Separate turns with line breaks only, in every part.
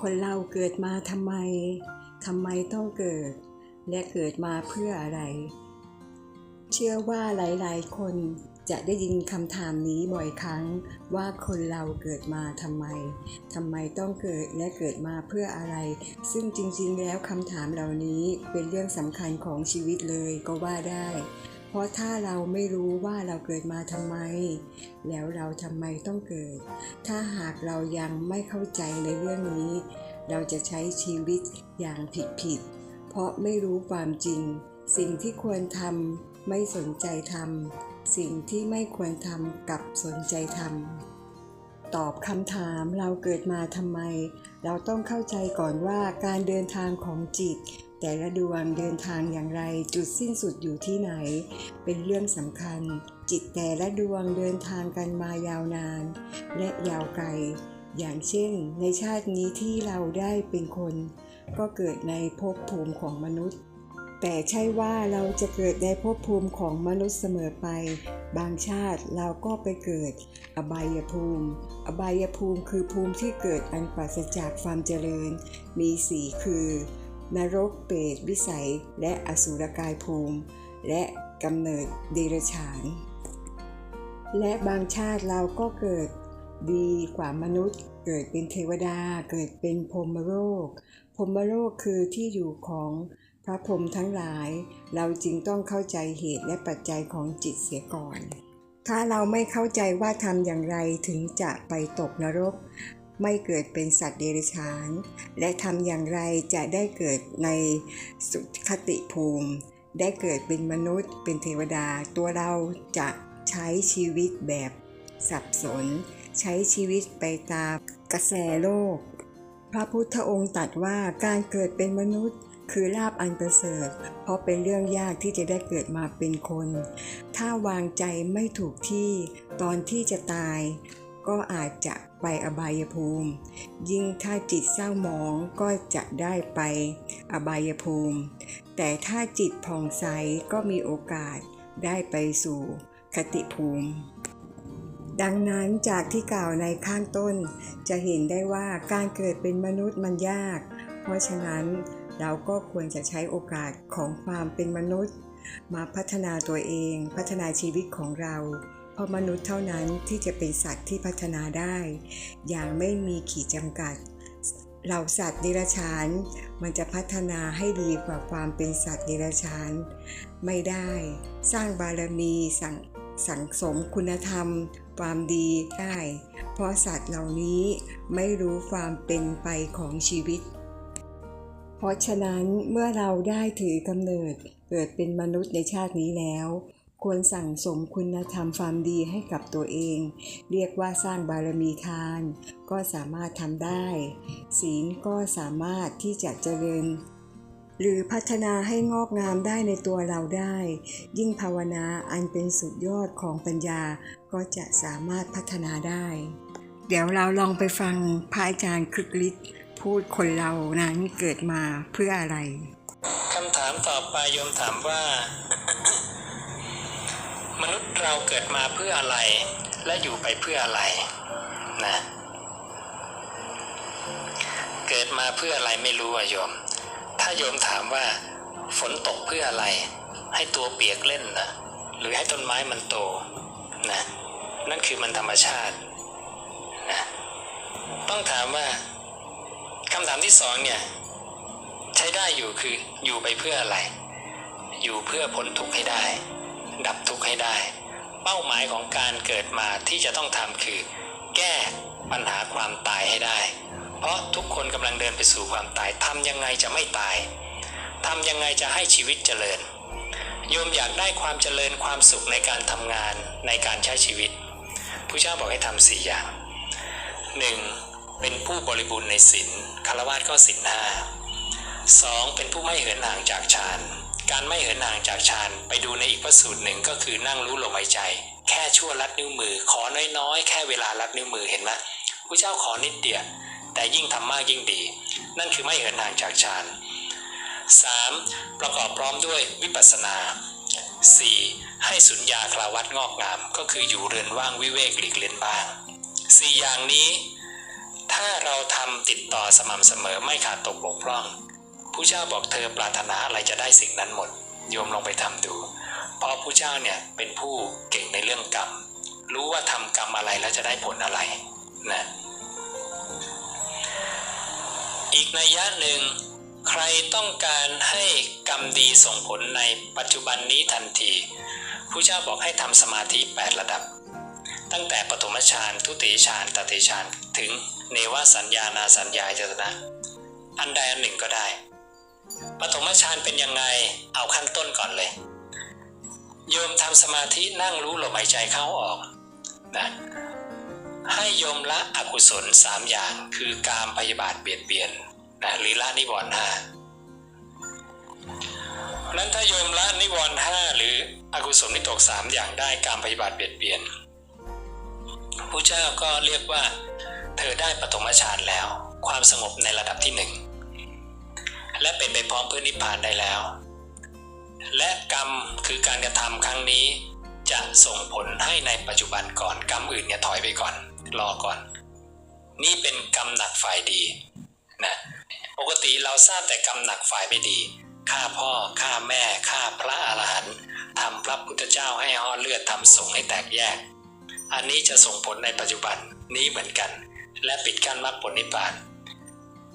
คนเราเกิดมาทำไมทำไมต้องเกิด และเกิดมาเพื่ออะไร เชื่อว่าหลาย ๆ คนจะได้ยินคำถามนี้บ่อยครั้งว่าคนเราเกิดมาทำไมทำไมต้องเกิดและเกิดมาเพื่ออะไร ซึ่งจริงๆ แล้วคำถามเหล่านี้เป็นเรื่องสำคัญของชีวิตเลยก็ว่าได้ เพราะถ้าเราไม่รู้ว่าเราเกิดมาทำไม แล้วเราทำไมต้องเกิด ถ้าหากเรายังไม่เข้าใจในเรื่องนี้ เราจะใช้ชีวิตอย่างผิดๆเพราะไม่รู้ความจริง สิ่งที่ควรทำไม่สนใจทำสิ่งที่ไม่ควรทำกับสนใจทำตอบคำถามเราเกิดมาทำไม เราต้องเข้าใจก่อนว่าการเดินทางของจิต แต่ละดวงเดินทางอย่างไรจุดสิ้นสุดอยู่ที่ไหน เป็นเรื่องสำคัญ จิตแต่ละดวงเดินทางกันมายาวนาน และยาวไกล อย่างเช่น ในชาตินี้ที่เราได้เป็นคน ก็เกิดในภพภูมิของมนุษย์ แต่ใช่ว่าเราจะเกิดในภพภูมิของมนุษย์เสมอไป บางชาติเราก็ไปเกิด อบายภูมิ อบายภูมิคือภูมิที่เกิดอันปราศจากความเจริญ มีสีคือ นรกเปรตวิสัย และอสุรกายภูมิ และกำเนิดเดรัจฉาน และบางชาติเราก็เกิดดีกว่ามนุษย์ เกิดเป็นเทวดา เกิดเป็นพรหมโลกพรหมโลกคือที่อยู่ของพระพรหมทั้งหลาย เราจึงต้องเข้าใจเหตุและปัจจัยของจิตเสียก่อน ถ้าเราไม่เข้าใจว่าทำอย่างไรถึงจะไปตกนรก ไม่เกิดเป็นสัตว์เดรัจฉาน และทำอย่างไรจะได้เกิดในสุคติภูมิ ได้เกิดเป็นมนุษย์ เป็นเทวดา ตัวเราจะใช้ชีวิตแบบสับสน ใช้ชีวิตไปตามกระแสโลก พระพุทธองค์ตรัสว่าการเกิดเป็นมนุษย์คือลาบอันประเสริฐ เพราะเป็นเรื่องยากที่จะได้เกิดมาเป็นคน ถ้าวางใจไม่ถูกที่ตอนที่จะตาย ก็อาจจะไปอบายภูมิ ยิ่งถ้าจิตเศร้าหมองก็จะได้ไปอบายภูมิ แต่ถ้าจิตผ่องใสก็มีโอกาสได้ไปสู่คติภูมิ ดังนั้นจากที่กล่าวในข้างต้น จะเห็นได้ว่าการเกิดเป็นมนุษย์มันยาก เพราะฉะนั้นเราก็ควรจะใช้โอกาสของความเป็นมนุษย์ มาพัฒนาตัวเอง พัฒนาชีวิตของเรา ราะมนุษย์เท่านั้นที่จะเป็นสัตว์ที่พัฒนาได้ อย่างไม่มีขีดจำกัด เหล่าสัตว์เดรัจฉาน มันจะพัฒนาให้ดีกว่าความเป็นสัตว์เดรัจฉาน ไม่ได้ สร้างบารมีสั่งสังสมคุณธรรม ความดีได้ เพราะสัตว์เหล่านี้ไม่รู้ความเป็นไปของชีวิต เพราะฉะนั้นเมื่อเราได้ถือกำเนิดเกิดเป็นมนุษย์ในชาตินี้แล้ว ควรสั่งสมคุณธรรมความดีให้กับตัวเอง เรียกว่าสร้างบารมีทาน ก็สามารถทำได้ ศีลก็สามารถที่จะเจริญ หรือพัฒนาให้งอกงามได้ในตัวเราได้ ยิ่งภาวนาอันเป็นสุดยอดของปัญญาก็จะสามารถพัฒนาได้ เดี๋ยวเราลองไปฟังพระอาจารย์ครึกฤทธิ์พูดคนเรานั้นเกิดมาเพื่ออะไร
คำถามต่อไปโยมถามว่า มนุษย์เราเกิดมาเพื่ออะไร และอยู่ไปเพื่ออะไรนะเกิดมาเพื่ออะไรไม่รู้อะโยม ถ้าโยมถามว่า ฝนตกเพื่ออะไร ให้ตัวเปียกเล่นนะหรือให้ต้นไม้มันโตนะนั่นคือมันธรรมชาตินะต้องถามว่าคำถามที่สองเนี่ยใช้ได้อยู่คืออยู่ไปเพื่ออะไร อยู่เพื่อพ้นทุกข์ให้ได้ เป้าหมายของการเกิดมาที่จะต้องทำคือ แก้ปัญหาความตายให้ได้ เพราะทุกคนกำลังเดินไปสู่ความตายทำยังไงจะไม่ตายทำยังไงจะให้ชีวิตเจริญ โยมอยากได้ความเจริญความสุขในการทำงานในการใช้ชีวิตผู้เจ้าบอกให้ทำสี่อย่างหนึ่งเป็นผู้บริบูรณ์ในศีลคารวะก็ศีลห้าสองเป็นผู้ไม่เหินห่างจากฌาน การไม่เหินห่างจากฌานไปดูในอีกพระสูตรหนึ่งก็คือนั่งรู้ลมหายใจ แค่ชั่วลัดนิ้วมือ ขอน้อยๆ แค่เวลาลัดนิ้วมือเห็นไหมพระเจ้าขอนิดเดียวแต่ยิ่งทำมากยิ่งดี นั่นคือไม่เหินห่างจากฌาน 3. ประกอบพร้อมด้วยวิปัสสนา 4. ให้สุญญาคลาวัดงอกงาม ก็คืออยู่เรือนว่างวิเวกหลีกเล่นบ้าง 4 อย่างนี้ ถ้าเราทำติดต่อสม่ำเสมอไม่ขาดตกบกพร่อง ผู้เจ้าบอกเธอปรารถนาอะไรจะได้สิ่งนั้นหมด โยมลองไปทำดู เพราะผู้เจ้าเนี่ยเป็นผู้เก่งในเรื่องกรรม รู้ว่าทำกรรมอะไรแล้วจะได้ผลอะไรนะอีกนัยยะหนึ่งใครต้องการให้กรรมดีส่งผลในปัจจุบันนี้ทันทีผู้เจ้าบอกให้ทำสมาธิ 8 ระดับ ตั้งแต่ปฐมฌานทุติฌานตติฌานถึงเนวสัญญานาสัญญาเจตนะ อันใดอันหนึ่งก็ได้ ปฐมฌานเป็นยังไง เอาขั้นต้นก่อนเลย โยมทำสมาธินั่งรู้ลมหายใจเข้าออกนะให้โยมละอกุศลสามอย่างคือกามพยาบาทเบียดเบียนนะหรือละนิวรณ์ห้าเพราะฉะนั้นถ้าโยมละนิวรณ์ห้าหรืออกุศลนิตกสามอย่างได้กามพยาบาทเบียดเบียนผู้เจ้าก็เรียกว่า เธอได้ปฐมฌานแล้ว ความสงบในระดับที่หนึ่ง และเป็นไปพร้อมเพื่อนิพพานได้แล้ว และกรรมคือการกระทำครั้งนี้ จะส่งผลให้ในปัจจุบันก่อนกรรมอื่นเนี่ยถอยไปก่อน รอก่อน นี่เป็นกรรมหนักฝ่ายดีนะปกติเราทราบแต่กรรมหนักฝ่ายไม่ดีฆ่าพ่อฆ่าแม่ฆ่าพระอรหันต์ทำพระพุทธเจ้าให้ห่อเลือดทำสงฆ์ให้แตกแยก อันนี้จะส่งผลในปัจจุบันนี้เหมือนกัน และปิดกั้นมรรคผลนิพพาน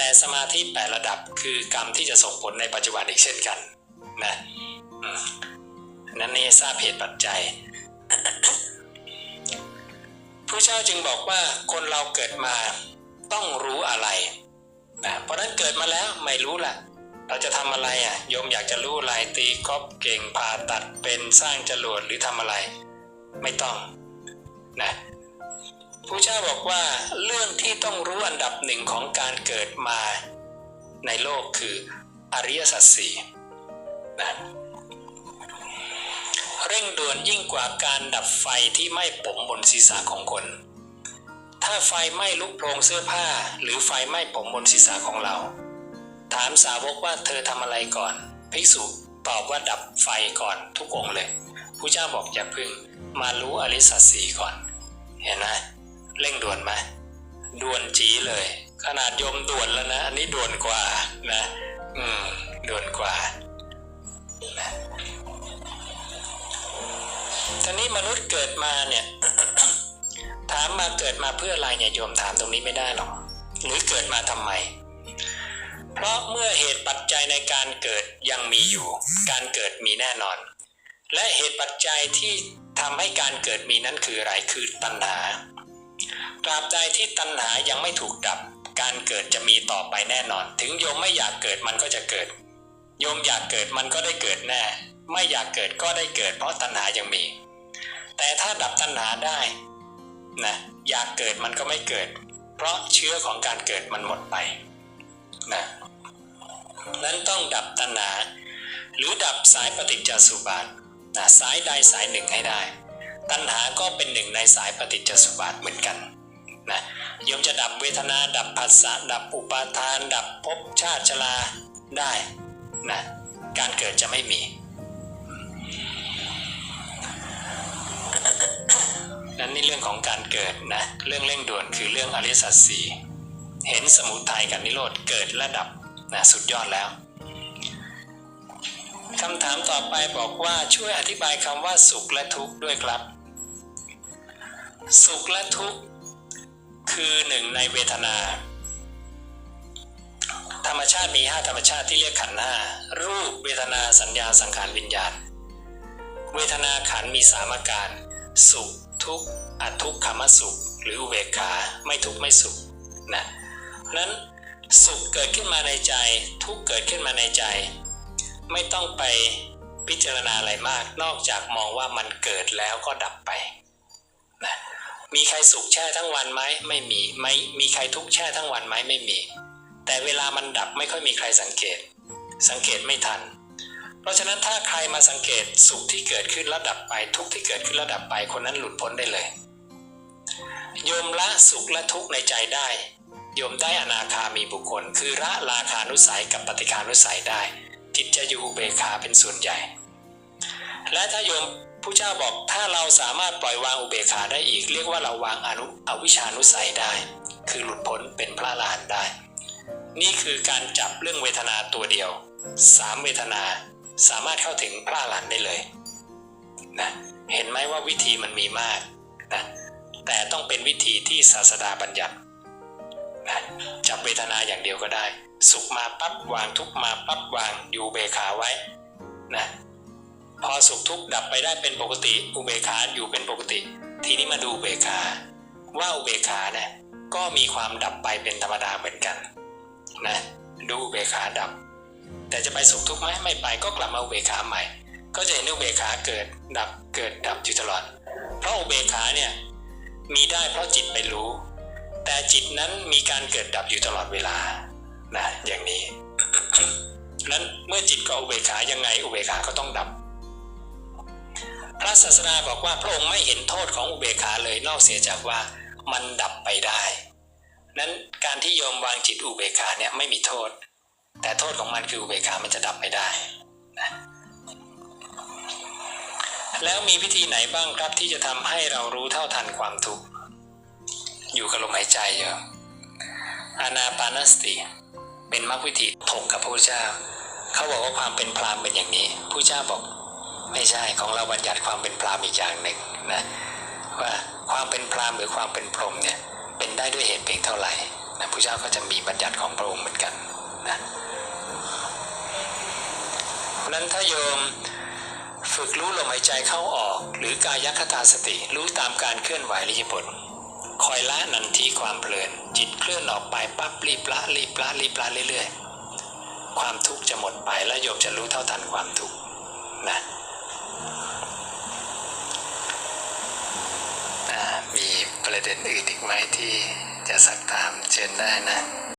แต่สมาธิแปดระดับคือกรรมที่จะส่งผลในปัจจุบันอีกเช่นกันนะนั่นนี่ทราบเหตุปัจจัยผู้เจ้าจึงบอกว่าคนเราเกิดมาต้องรู้อะไรนะเพราะนั้นเกิดมาแล้วไม่รู้ล่ะ เราจะทำอะไรอะโยมอยากจะรู้อะไรตีกอล์ฟเก่งผ่าตัดเป็นสร้างจรวดหรือทำอะไร ไม่ต้องนะ ผู้เจ้าบอกว่าเรื่องที่ต้องรู้อันดับหนึ่งของการเกิดมาในโลกคืออริยสัจสี่นะเร่งด่วนยิ่งกว่าการดับไฟที่ไหม้ผมบนศีรษะของคน ถ้าไฟไหม้ลุกโพรงเสื้อผ้า หรือไฟไหม้ผมบนศีรษะของเรา ถามสาวกว่าเธอทำอะไรก่อน ภิกษุตอบว่าดับไฟก่อนทุกองเลย ผู้เจ้าบอกอย่าพึ่ง มารู้อริยสัจสี่ก่อน เห็นไหม เร่งด่วนไหมด่วนจีเลย ขนาดยมด่วนแล้วนะ อันนี้ด่วนกว่านะ อืมด่วนกว่านะทีนี้มนุษย์เกิดมาเนี่ย ถามมาเกิดมาเพื่ออะไรเนี่ยโยมถามตรงนี้ไม่ได้หรอกหรือเกิดมาทำไม เพราะเมื่อเหตุปัจจัยในการเกิดยังมีอยู่ การเกิดมีแน่นอน และเหตุปัจจัยที่ทำให้การเกิดมีนั้นคืออะไรคือตัณหา ตราบใดที่ตัณหายังไม่ถูกดับ การเกิดจะมีต่อไปแน่นอน ถึงโยมไม่อยากเกิดมันก็จะเกิด โยมอยากเกิดมันก็ได้เกิดแน่ ไม่อยากเกิดก็ได้เกิด เพราะตัณหายังมี แต่ถ้าดับตัณหาได้นะอยากเกิดมันก็ไม่เกิด เพราะเชื้อของการเกิดมันหมดไปนะนั้นต้องดับตัณหา หรือดับสายปฏิจจสุบาทนะสายใดสายหนึ่งให้ได้ ตัณหาก็เป็นหนึ่งในสายปฏิจจสุบาทเหมือนกันนะโยมจะดับเวทนา ดับผัสสะดับอุปาทาน ดับภพชาติชราได้นะการเกิดจะไม่มี นั่นนี่เรื่องของการเกิดนะเรื่องเร่งด่วนคือเรื่องอริยสัจสี่เห็นสมุทัยกับนิโรธเกิดและดับนะสุดยอดแล้วคำถามต่อไปบอกว่าช่วยอธิบายคำว่าสุขและทุกข์ด้วยครับ สุขและทุกข์คือหนึ่งในเวทนา ธรรมชาติมีห้าธรรมชาติที่เรียกขันธ์ห้ารูปเวทนาสัญญาสังขารวิญญาณ เวทนาขันมีสามอาการ สุขทุกข์อทุกขมสุข หรือเบกขาไม่ทุกข์ไม่สุขนะนั้นสุขเกิดขึ้นมาในใจ ทุกข์เกิดขึ้นมาในใจ ไม่ต้องไปพิจารณาอะไรมาก นอกจากมองว่ามันเกิดแล้วก็ดับไป มีใครสุขแช่ทั้งวันไหมไม่มีไม่มีใครทุกข์แช่ทั้งวันไหมไม่มี แต่เวลามันดับไม่ค่อยมีใครสังเกต สังเกตไม่ทัน เพราะฉะนั้นถ้าใครมาสังเกตสุขที่เกิดขึ้นแล้วดับไปทุกที่เกิดขึ้นแล้วดับไปคนนั้นหลุดพ้นได้เลยโยมละสุขและทุกข์ในใจได้โยมได้อนาคามีบุคคล คือละราคานุสัยกับปฏิคานุสัยได้จิตจะอยู่เบกขาเป็นส่วนใหญ่ และถ้าโยม ผู้เจ้าบอกถ้าเราสามารถปล่อยวางอุเบกขาได้อีก เรียกว่าเราวางอนุอวิชานุสัยได้ คือหลุดพ้นเป็นพระอรหันต์ได้ นี่คือการจับเรื่องเวทนาตัวเดียวสามเวทนาสามารถเข้าถึงพระอรหันต์ได้เลยนะเห็นไหมว่าวิธีมันมีมากนะแต่ต้องเป็นวิธีที่ศาสดาบัญญัตินะจับเวทนาอย่างเดียวก็ได้ สุขมาปั๊บวางทุกมาปั๊บวางอยู่เบกขาไว้นะ พอสุขทุกข์ดับไปได้เป็นปกติอุเบกขาอยู่เป็นปกติ ทีนี้มาดูอุเบกขาว่าอุเบกขาเนี่ยก็มีความดับไปเป็นธรรมดาเหมือนกันนะดูอุเบกขาดับ แต่จะไปสุขทุกข์ไหมไม่ไปก็กลับมาอุเบกขาใหม่ ก็จะเห็นอุเบกขาเกิดดับเกิดดับอยู่ตลอด เพราะอุเบกขาเนี่ยมีได้เพราะจิตไปรู้ แต่จิตนั้นมีการเกิดดับอยู่ตลอดเวลานะอย่างนี้นั้นเมื่อจิตก็อุเบกขายังไงอุเบกขาก็ต้องดับ ระศาสดาบอกว่าพระองค์ไม่เห็นโทษของอุเบกขาเลยนอกเสียจากว่ามันดับไปได้ นั้นการที่โยมวางจิตอุเบกขาเนี่ยไม่มีโทษ แต่โทษของมันคืออุเบกขามันจะดับไม่ได้นะแล้วมีวิธีไหนบ้างครับที่จะทำให้เรารู้เท่าทันความทุกข์อยู่กับลมหายใจเยอะอานาปานสติ เป็นมรรควิธีถกกับพระพุทธเจ้า เขาบอกว่าความเป็นพรามเป็นอย่างนี้พระเจ้าบอก ไม่ใช่ของเราบัญญัติความเป็นพรามอีกอย่างหนึ่งนะว่าความเป็นพรามหรือความเป็นพรหมเนี่ยเป็นได้ด้วยเหตุเพียงเท่าไหร่นะพระเจ้าก็จะมีบัญญัติของพระองค์เหมือนกันนะนั้นถ้าโยมฝึกรู้ลมหายใจเข้าออก หรือกายคตาสติรู้ตามการเคลื่อนไหวลิบทคอยละนันทีความเพลิน จิตเคลื่อนออกไปปั๊บรีบละรีบละรีบละเรื่อยๆ ความทุกข์จะหมดไปแล้วโยมจะรู้เท่าทันความทุกข์นะ อ่า มีประเด็นอื่นอีกไหมที่จะสักถามเชิญได้นะ